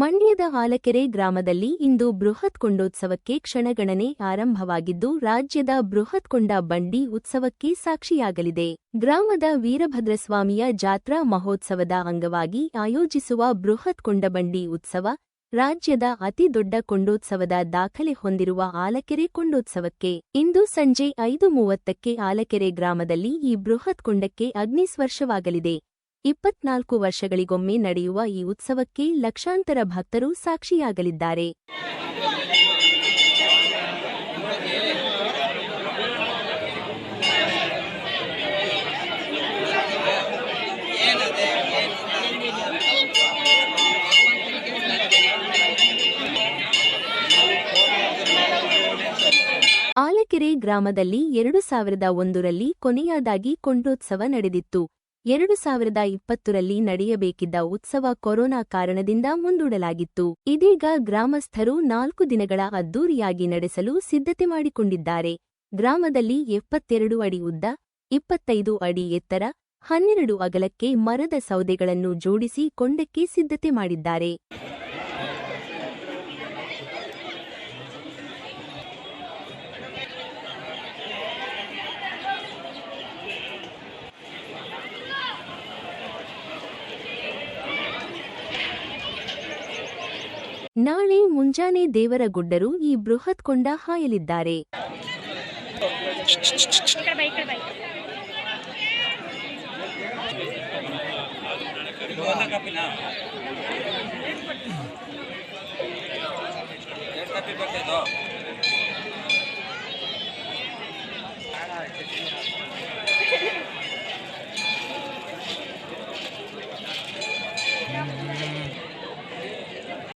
ಮಂಡ್ಯದ ಆಲಕೆರೆ ಗ್ರಾಮದಲ್ಲಿ ಇಂದು ಬೃಹತ್ ಕೊಂಡೋತ್ಸವಕ್ಕೆ ಕ್ಷಣಗಣನೆ ಆರಂಭವಾಗಿದ್ದು, ರಾಜ್ಯದ ಬೃಹತ್ ಕೊಂಡ ಬಂಡಿ ಉತ್ಸವಕ್ಕೆ ಸಾಕ್ಷಿಯಾಗಲಿದೆ. ಗ್ರಾಮದ ವೀರಭದ್ರಸ್ವಾಮಿಯ ಜಾತ್ರಾ ಮಹೋತ್ಸವದ ಅಂಗವಾಗಿ ಆಯೋಜಿಸುವ ಬೃಹತ್ ಕೊಂಡಬಂಡಿ ಉತ್ಸವ, ರಾಜ್ಯದ ಅತಿ ದೊಡ್ಡ ಕೊಂಡೋತ್ಸವದ ದಾಖಲೆ ಹೊಂದಿರುವ ಆಲಕೆರೆ ಕೊಂಡೋತ್ಸವಕ್ಕೆ ಇಂದು ಸಂಜೆ ಐದು ಮೂವತ್ತಕ್ಕೆ ಆಲಕೆರೆ ಗ್ರಾಮದಲ್ಲಿ ಈ ಬೃಹತ್ ಕೊಂಡಕ್ಕೆ ಅಗ್ನಿಸ್ಪರ್ಶವಾಗಲಿದೆ. ಇಪ್ಪತ್ನಾಲ್ಕು ವರ್ಷಗಳಿಗೊಮ್ಮೆ ನಡೆಯುವ ಈ ಉತ್ಸವಕ್ಕೆ ಲಕ್ಷಾಂತರ ಭಕ್ತರು ಸಾಕ್ಷಿಯಾಗಲಿದ್ದಾರೆ. ಆಲಕೆರೆ ಗ್ರಾಮದಲ್ಲಿ ಎರಡು ಸಾವಿರದ ಒಂದರಲ್ಲಿ ಕೊನೆಯದಾಗಿ ಕೊಂಡೋತ್ಸವ ನಡೆದಿತ್ತು. ಎರಡು ಸಾವಿರದ ಇಪ್ಪತ್ತರಲ್ಲಿ ನಡೆಯಬೇಕಿದ್ದ ಉತ್ಸವ ಕೊರೋನಾ ಕಾರಣದಿಂದ ಮುಂದೂಡಲಾಗಿತ್ತು. ಇದೀಗ ಗ್ರಾಮಸ್ಥರು ನಾಲ್ಕು ದಿನಗಳ ಅದ್ದೂರಿಯಾಗಿ ನಡೆಸಲು ಸಿದ್ಧತೆ ಮಾಡಿಕೊಂಡಿದ್ದಾರೆ. ಗ್ರಾಮದಲ್ಲಿ ಎಪ್ಪತ್ತೆರಡು ಅಡಿ ಉದ್ದ, ಇಪ್ಪತ್ತೈದು ಅಡಿ ಎತ್ತರ, ಹನ್ನೆರಡು ಅಗಲಕ್ಕೆ ಮರದ ಸೌದೆಗಳನ್ನು ಜೋಡಿಸಿ ಕೊಂಡಕ್ಕೆ ಸಿದ್ಧತೆ ಮಾಡಿದ್ದಾರೆ. ನಾಳೆ ಮುಂಜಾನೆ ದೇವರ ಗುಡ್ಡರು ಈ ಬೃಹತ್ ಕೊಂಡ ಹಾಯಲಿದ್ದಾರೆ.